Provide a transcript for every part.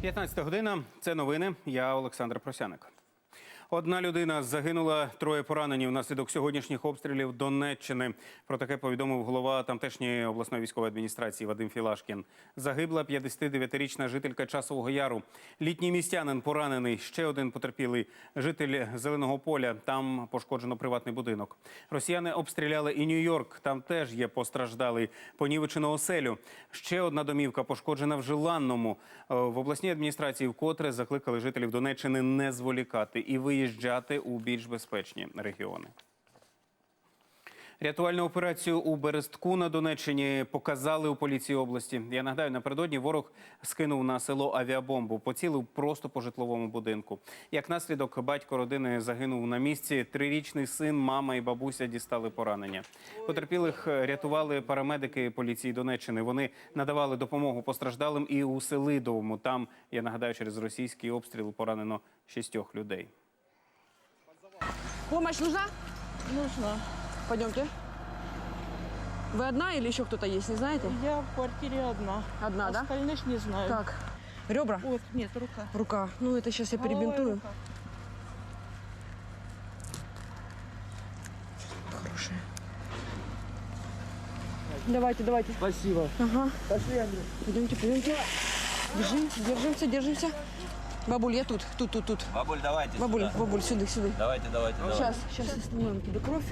15 година. Це новини. Я Олександр Просяник. Одна людина загинула, троє поранені внаслідок сьогоднішніх обстрілів Донеччини. Про таке повідомив голова тамтешньої обласної військової адміністрації Вадим Філашкін. Загибла 59-річна жителька Часового Яру. Літній містянин поранений. Ще один потерпілий житель Зеленого поля. Там пошкоджено приватний будинок. Росіяни обстріляли і Нью-Йорк. Там теж є постраждалий. Понівечено оселю. Ще одна домівка пошкоджена в Желанному. Е, В обласній адміністрації вкотре закликали жителів Донеччини не зволікати і виїжджати у більш безпечні регіони. Рятувальну операцію у Берестку на Донеччині показали у поліції області. Я нагадаю, напередодні ворог скинув на село авіабомбу, поцілив просто по житловому будинку. Як наслідок, батько родини загинув на місці. Трирічний син, мама і бабуся дістали поранення. Потерпілих рятували парамедики поліції Донеччини. Вони надавали допомогу постраждалим і у Селидовому. Там я нагадаю, через російський обстріл поранено шістьох людей. Помощь нужна? Нужно. Пойдемте. Вы одна или еще кто-то есть, не знаете? Я в квартире одна. Одна, да? Остальных не знаю. Так. Ребра? Вот, нет, рука. Рука. Ну, это сейчас я Голова и перебинтую. рука. Хорошая. Давайте, давайте. Спасибо. Ага. Пошли, Андрей. Пойдемте, пойдемте. Бежим, держимся, держимся. Бабуль, я тут, тут, тут, тут. Бабуль, давайте Бабуль, сюда. бабуль, сюда, сюда. Давайте, давайте, давайте. Сейчас, сейчас остановим тебе кровь.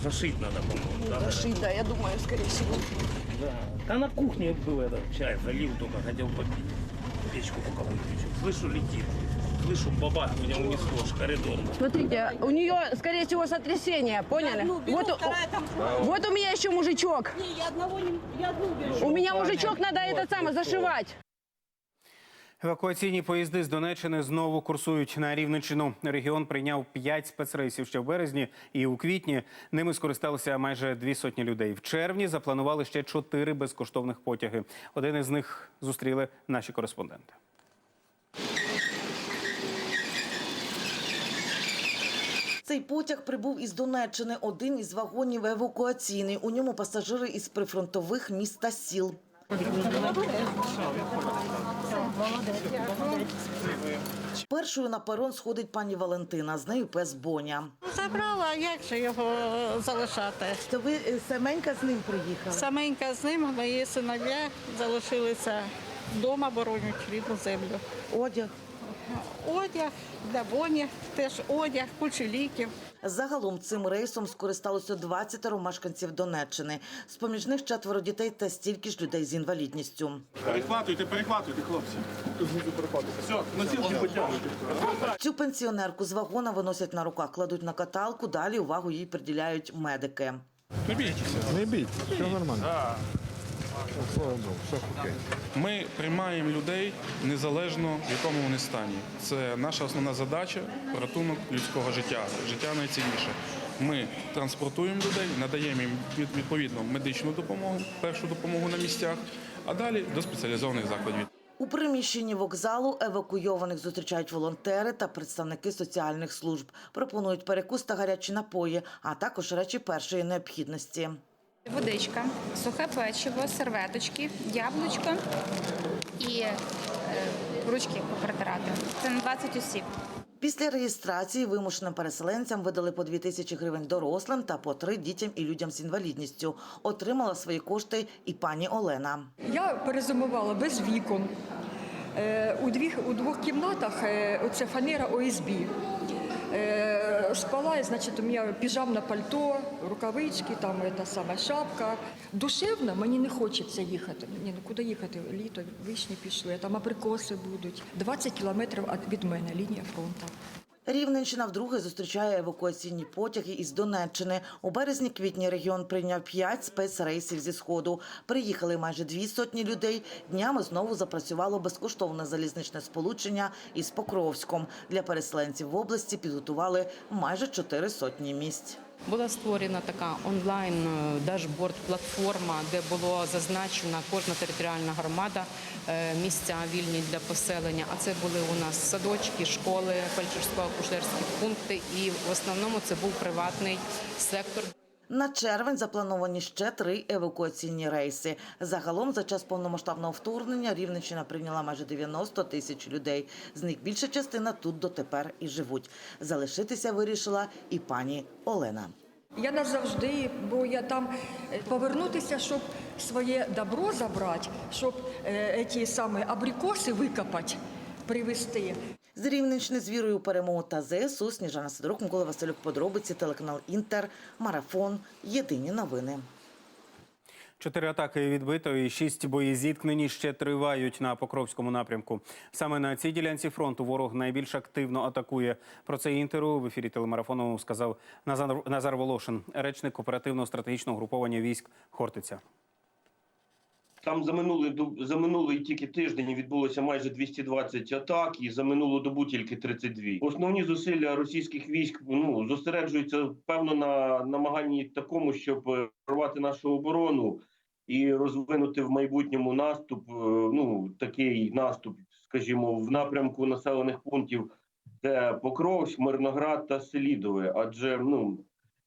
Зашить надо, по-моему. Да. Зашить, да, я думаю, скорее всего. да. Да на кухне был этот чай, залил только, хотел попить. Печку пока выключил. Слышу, летит. Слышу, бабах, меня унесло аж коридор. Смотрите, у нее, скорее всего, сотрясение, поняли? Одну беру, вот, у- вторая там. вот у меня еще мужичок. Не, я одного не... Я одну беру. У меня мужичок надо этот самый зашивать. Евакуаційні поїзди з Донеччини знову курсують на Рівненщину. Регіон прийняв п'ять спецрейсів ще в березні, і у квітні ними скористалися майже дві сотні людей. В червні запланували ще чотири безкоштовних потяги. Один із них зустріли наші кореспонденти. Цей потяг прибув із Донеччини. Один із вагонів евакуаційний. У ньому пасажири із прифронтових міст та сіл. Першою на перон сходить пані Валентина. З нею пес Боня. Забрала, а як же його залишати? То ви е, саменька з ним приїхали? Саменька з ним, мої синові залишилися вдома, боронять рідну землю. Одяг. Одяг для боні, теж одяг, кучу ліків. Загалом цим рейсом скористалося 20 мешканців Донеччини. З-поміж них четверо дітей та стільки ж людей з інвалідністю. Перехватуйте, перехватуйте, хлопці. Все, носілки потягнути. Цю пенсіонерку з вагона виносять на руках, кладуть на каталку. Далі увагу їй приділяють медики. Не бійтеся. Не бійте, все нормально. Ми приймаємо людей незалежно в якому вони стані. Це наша основна задача порятунок людського життя. Життя найцінніше. Ми транспортуємо людей, надаємо їм відповідно медичну допомогу, першу допомогу на місцях, а далі до спеціалізованих закладів. У приміщенні вокзалу евакуйованих зустрічають волонтери та представники соціальних служб. Пропонують перекус та гарячі напої, а також речі першої необхідності. Водичка, сухе печиво, серветочки, яблучко і е, ручки протирати. Це на 20 осіб. Після реєстрації вимушеним переселенцям видали по 2 тисячі гривень дорослим та по 3 дітям і людям з інвалідністю. Отримала свої кошти і пані Олена. Я перезимувала без вікон. Е, У двох, у двох кімнатах е, оце фанера ОСБ. Е, Спала, значить, у меня піжамне пальто, рукавички, там та сама шапка. Душевно мені не хочеться їхати. Ні, ну куди їхати? Літо, вишні пішли, там абрикоси будуть. 20 кілометрів від мене лінія фронту. Рівненщина вдруге зустрічає евакуаційні потяги із Донеччини. У березні-квітні регіон прийняв п'ять спецрейсів зі сходу. Приїхали майже дві сотні людей. Днями знову запрацювало безкоштовне залізничне сполучення із Покровськом. Для переселенців в області підготували майже чотири сотні місць. Була створена така онлайн е, дашборд платформа, де було зазначена кожна територіальна громада, місця вільні для поселення. А це були у нас садочки, школи, фельдшерсько-акушерські пункти. І в основному це був приватний сектор. На червень заплановані ще три евакуаційні рейси. Загалом за час повномасштабного вторгнення Рівненщина прийняла майже 90 тисяч людей. З них більша частина тут дотепер і живуть. Залишитися вирішила і пані Олена. Я назавжди, бо я там е, повернутися, щоб своє добро забрати, щоб е, ті самі абрикоси викопати, привезти. З Рівненщини з вірою перемогу та ЗСУ Сніжана Сидорук, Микола Василюк, подробиці, телеканал Інтер, Марафон, Єдині новини. Чотири атаки відбито і шість боєзіткнені ще тривають на Покровському напрямку. Саме на цій ділянці фронту ворог найбільш активно атакує. Про це інтеру в ефірі телемарафону сказав Назар Волошин, речник оперативно-стратегічного груповання військ Хортиця. Там за минулий за минулий тільки тиждень відбулося майже 220 атак, і за минулу добу тільки 32. Основні зусилля російських військ ну зосереджуються певно на намаганні такому, щоб е, прорвати нашу оборону і розвинути в майбутньому наступ. е, Ну такий наступ, скажімо, в напрямку населених пунктів, це Покровськ, Мирноград та Селідове. Адже ну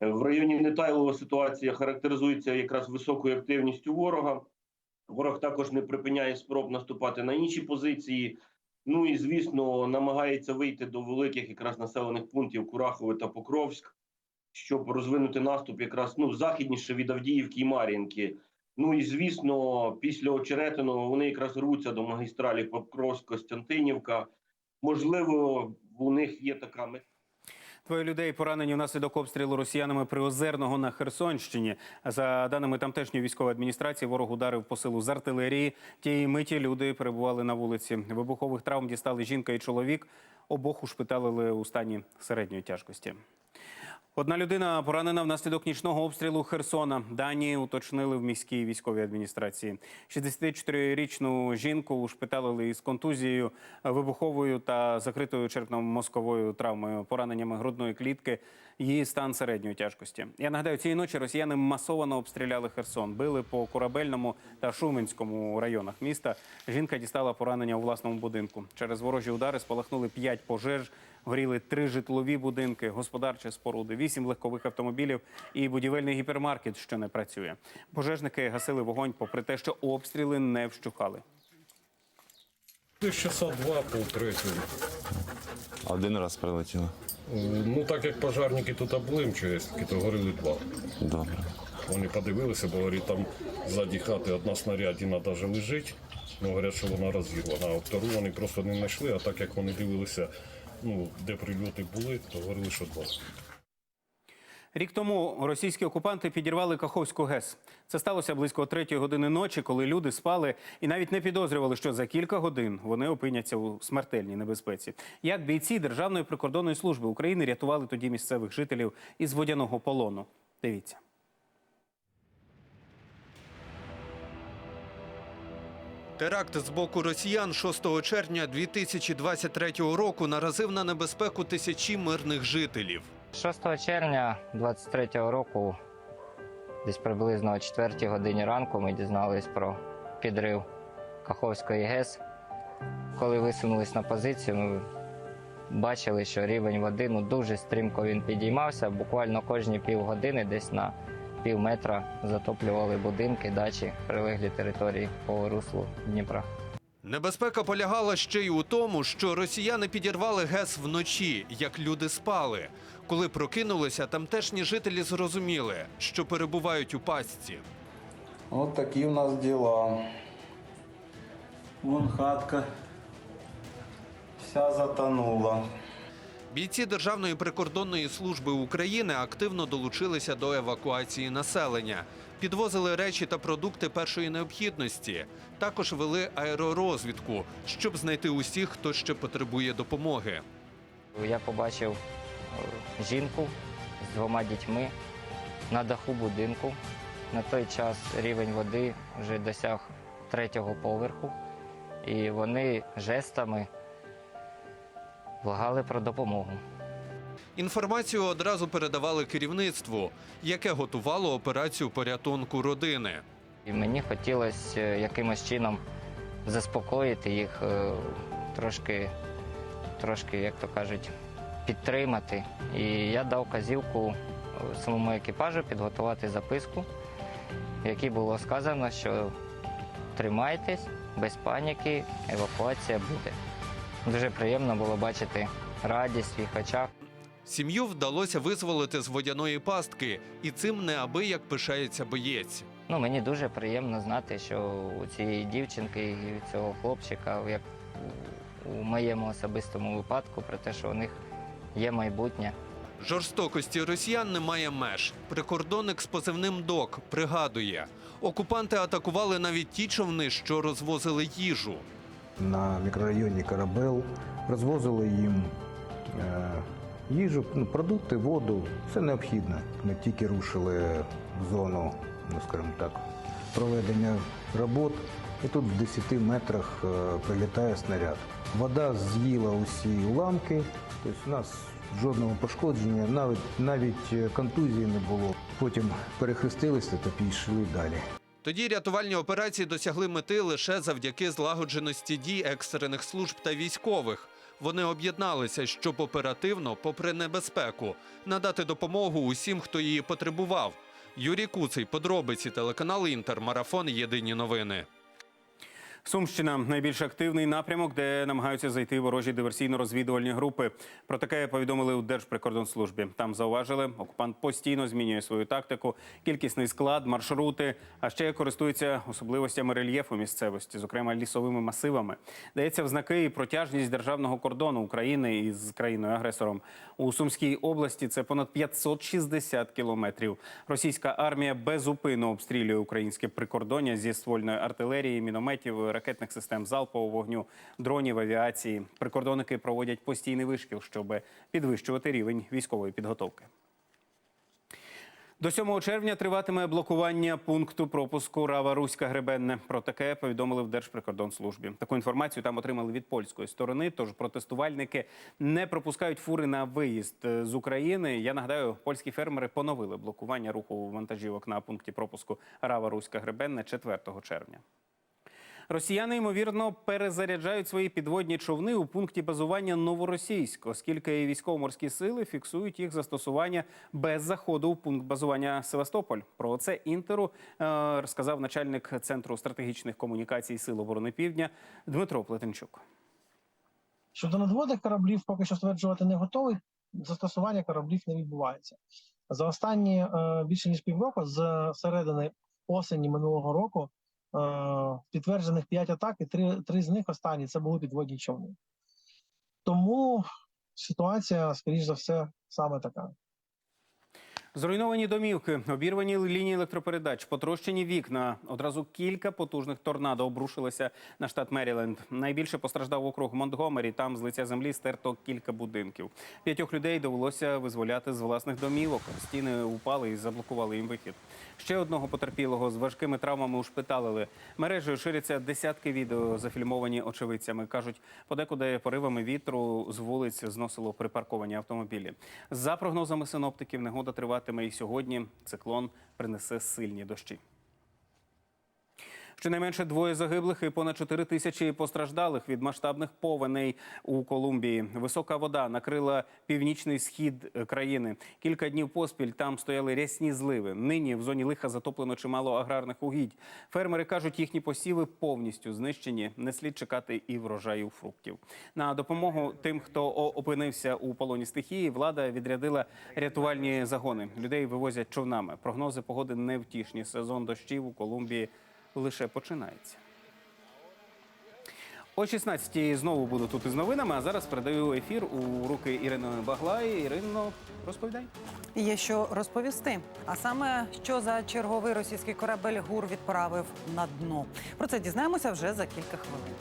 в районі Нетайлова ситуація характеризується якраз високою активністю ворога. Ворог також не припиняє спроб наступати на інші позиції. Ну і звісно, намагається вийти до великих якраз населених пунктів Курахове та Покровськ, щоб розвинути наступ якраз ну західніше від Авдіївки і Мар'їнки. Ну і звісно, після Очеретиного вони якраз рвуться до магістралі Покровськ-Костянтинівка. Можливо, у них є така мета. Людей поранені внаслідок обстрілу росіянами Приозерного на Херсонщині. За даними тамтешньої військової адміністрації, ворог ударив по силу з артилерії. Тієї миті люди перебували на вулиці. Вибухових травм дістали жінка і чоловік. Обох ушпиталили у стані середньої тяжкості. Одна людина поранена внаслідок нічного обстрілу Херсона. Дані уточнили в міській військовій адміністрації. 64-річну жінку ушпиталили із контузією, вибуховою та закритою черепно-мозковою травмою, пораненнями грудної клітки. Її стан середньої тяжкості. Я нагадаю, цієї ночі росіяни масово обстріляли Херсон, били по корабельному та Шуменському районах міста. Жінка дістала поранення у власному будинку. Через ворожі удари спалахнули п'ять пожеж. Горіли три житлові будинки, господарчі споруди, вісім легкових автомобілів і будівельний гіпермаркет, що не працює. Пожежники гасили вогонь, попри те, що обстріли не вщухали. Часа два полтретього. Один раз прилетіло. Ну так як пожарники тут були то горіли два. Добре. Вони подивилися, бо говорять, там ззаді хати одна снарядина навіть лежить. Ну, говорять, що вона розірвана. А втору вони просто не знайшли, а так як вони дивилися, ну, де прильоти були, то говорили, що два. Рік тому російські окупанти підірвали Каховську ГЕС. Це сталося близько третьої години ночі, коли люди спали і навіть не підозрювали, що за кілька годин вони опиняться у смертельній небезпеці. Як бійці Державної прикордонної служби України рятували тоді місцевих жителів із водяного полону? Дивіться. Теракт з боку росіян 6 червня 2023 року наразив на небезпеку тисячі мирних жителів. 6 червня 23-го року, десь приблизно о 4 годині ранку, ми дізнались про підрив Каховської ГЕС. Коли висунулись на позицію, ми бачили, що рівень води ну, дуже стрімко він підіймався. Буквально кожні півгодини, десь на пів метра затоплювали будинки, дачі, прилеглі території по руслу Дніпра. Небезпека полягала ще й у тому, що росіяни підірвали ГЕС вночі, як люди спали. Коли прокинулися, тамтешні жителі зрозуміли, що перебувають у пастці. Вот такие у нас дела. Вон хатка вся затонула. Бійці Державної прикордонної служби України активно долучилися до евакуації населення, підвозили речі та продукти першої необхідності. Також вели аеророзвідку, щоб знайти усіх, хто ще потребує допомоги. Я побачив е, жінку з двома дітьми на даху будинку. На той час рівень води вже досяг третього поверху, і вони жестами благали про допомогу. Інформацію одразу передавали керівництву, яке готувало операцію порятунку родини. І мені хотілося е, якимось чином заспокоїти їх, е, трошки, трошки, як то кажуть, підтримати. І я дав казівку самому екіпажу підготувати записку, в якій було сказано, що тримайтесь, без паніки, евакуація буде. Дуже приємно було бачити радість в їх очах. Сім'ю вдалося визволити з водяної пастки, і цим неабияк пишається боєць. Ну, мені дуже приємно знати, що у цієї дівчинки і у цього хлопчика, як у, моєму особистому випадку, про те, що у них є майбутнє. Жорстокості росіян немає меж. Прикордонник з позивним ДОК пригадує, окупанти атакували навіть ті човни, що розвозили їжу. На мікрорайоні Карабел розвозили їм е, їжу, ну, продукти, воду, все необхідне. Ми тільки рушили в зону, ну скажімо так, проведення робот, і тут в 10 метрах е, прилітає снаряд. Вода з'їла усі уламки, тобто у нас жодного пошкодження, навіть, навіть е, контузії не було. Потім перехрестилися та пішли далі. Тоді рятувальні операції досягли мети лише завдяки злагодженості дій екстрених служб та військових. Вони об'єдналися, щоб оперативно, попри небезпеку, надати допомогу усім, хто її потребував. Юрій Куций, подробиці, телеканал Інтер, марафон. Єдині новини. Сумщина найбільш активний напрямок, де намагаються зайти ворожі диверсійно-розвідувальні групи. Про таке повідомили у Держприкордонслужбі. Там зауважили, окупант постійно змінює свою тактику, кількісний склад, маршрути, а ще користується особливостями рельєфу місцевості, зокрема лісовими масивами. Дається в знаки і протяжність державного кордону України із країною-агресором. У Сумській області це понад 560 кілометрів. Російська армія безупинно обстрілює українське прикордоння зі ствольної артилерії, мінометів, ракетних систем залпового вогню, дронів, авіації. Прикордонники проводять постійний вишкіл, щоб підвищувати рівень військової підготовки. До 7 червня триватиме блокування пункту пропуску Рава Руська Гребенне. Про таке повідомили в Держприкордонслужбі. Таку інформацію там отримали від польської сторони. Тож протестувальники не пропускають фури на виїзд е, з України. Я нагадаю, польські фермери поновили блокування руху вантажівок на пункті пропуску Рава Руська Гребенне 4 червня. Росіяни ймовірно перезаряджають свої підводні човни у пункті базування Новоросійськ, оскільки військово-морські сили фіксують їх застосування без заходу у пункт базування Севастополь. Про це інтеру е, розказав начальник центру стратегічних комунікацій Сил оборони Півдня Дмитро Плетенчук. Щодо надводних кораблів, поки що стверджувати не готовий. Застосування кораблів не відбувається. За останні е, більше ніж півроку, з середини осені минулого року, підтверджених 5 атак, і 3, 3 з них останні це були підводні човни. Тому ситуація, скоріш за все, саме така. Зруйновані домівки, обірвані лінії електропередач, потрощені вікна. Одразу кілька потужних торнадо обрушилися на штат Меріленд. Найбільше постраждав округ Монтгомері. Там з лиця землі стерто кілька будинків. П'ятьох людей довелося визволяти з власних домівок. Стіни упали і заблокували їм вихід. Ще одного потерпілого з важкими травмами ушпиталили. Мережею ширяться десятки відео, зафільмовані очевидцями. кажуть, подекуди поривами вітру з вулиць зносило припарковані автомобілі. За прогнозами синоптиків, негода триватиме і сьогодні. Циклон принесе сильні дощі. Щонайменше двоє загиблих і понад 4 тисячі постраждалих від масштабних повеней у Колумбії. Висока вода накрила північний схід е, країни. Кілька днів поспіль там стояли рясні зливи. Нині в зоні лиха затоплено чимало аграрних угідь. Фермери кажуть, їхні посіви повністю знищені. Не слід чекати і врожаю фруктів. На допомогу тим, хто опинився у полоні стихії, влада відрядила рятувальні загони. Людей вивозять човнами. Прогнози погоди невтішні. Сезон дощів у Колумбії лише починається. О 16-й знову буду тут із новинами, а зараз передаю ефір у руки Ірини Баглаї. Ірино, розповідай. Є що розповісти. А саме, що за черговий російський корабель ГУР відправив на дно. Про це дізнаємося вже за кілька хвилин.